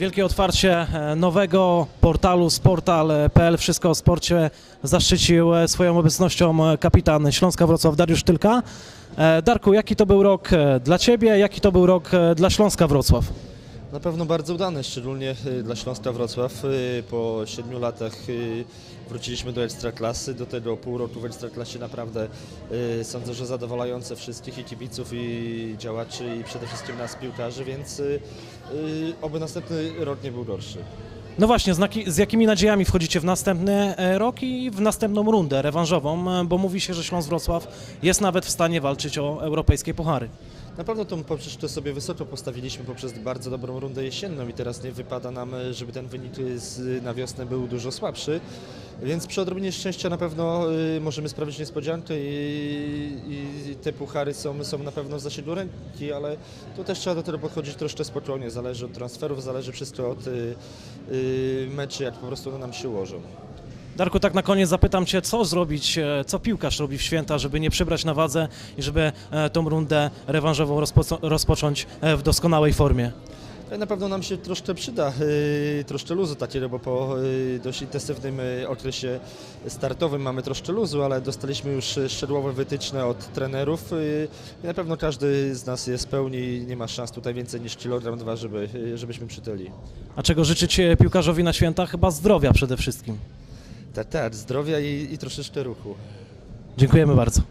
Wielkie otwarcie e, nowego portalu sportal.pl. Wszystko o sporcie zaszczycił e, swoją obecnością e, kapitan Śląska Wrocław Dariusz Tylka. Darku, jaki to był rok dla Ciebie, jaki to był rok dla Śląska Wrocław? Na pewno bardzo udany, szczególnie y, dla Śląska Wrocław. Y, Po siedmiu latach y, wróciliśmy do Ekstraklasy, do tego pół roku w Ekstraklasie naprawdę sądzę, że zadowalające wszystkich i kibiców, i działaczy, i przede wszystkim nas piłkarzy, więc oby następny rok nie był gorszy. No właśnie, z jakimi nadziejami wchodzicie w następny e, rok i w następną rundę rewanżową, e, bo mówi się, że Śląsk Wrocław jest nawet w stanie walczyć o europejskie puchary. Na pewno tą poprzez to sobie wysoko postawiliśmy poprzez bardzo dobrą rundę jesienną i teraz nie wypada nam, y, żeby ten wynik z, na wiosnę był dużo słabszy. Więc przy odrobinie szczęścia na pewno y, możemy sprawić niespodziankę i, i te puchary są, są na pewno w zasięgu ręki, ale tu też trzeba do tego podchodzić troszkę spokojnie. Zależy od transferów, zależy wszystko od meczy, jak po prostu nam się ułożą. Darku, tak na koniec zapytam Cię, co zrobić, e, co piłkarz robi w święta, żeby nie przybrać na wadze i żeby e, tą rundę rewanżową rozpoco- rozpocząć e, w doskonałej formie. Na pewno nam się troszkę przyda, troszkę luzu takiego, bo po dość intensywnym okresie startowym mamy troszkę luzu, ale dostaliśmy już szczegółowe wytyczne od trenerów i na pewno każdy z nas jest pełni i nie ma szans tutaj więcej niż kilogram dwa, żeby, żebyśmy przytyli. A czego życzyć piłkarzowi na święta? Chyba zdrowia przede wszystkim. Tak, tak, zdrowia i, i troszeczkę ruchu. Dziękujemy bardzo.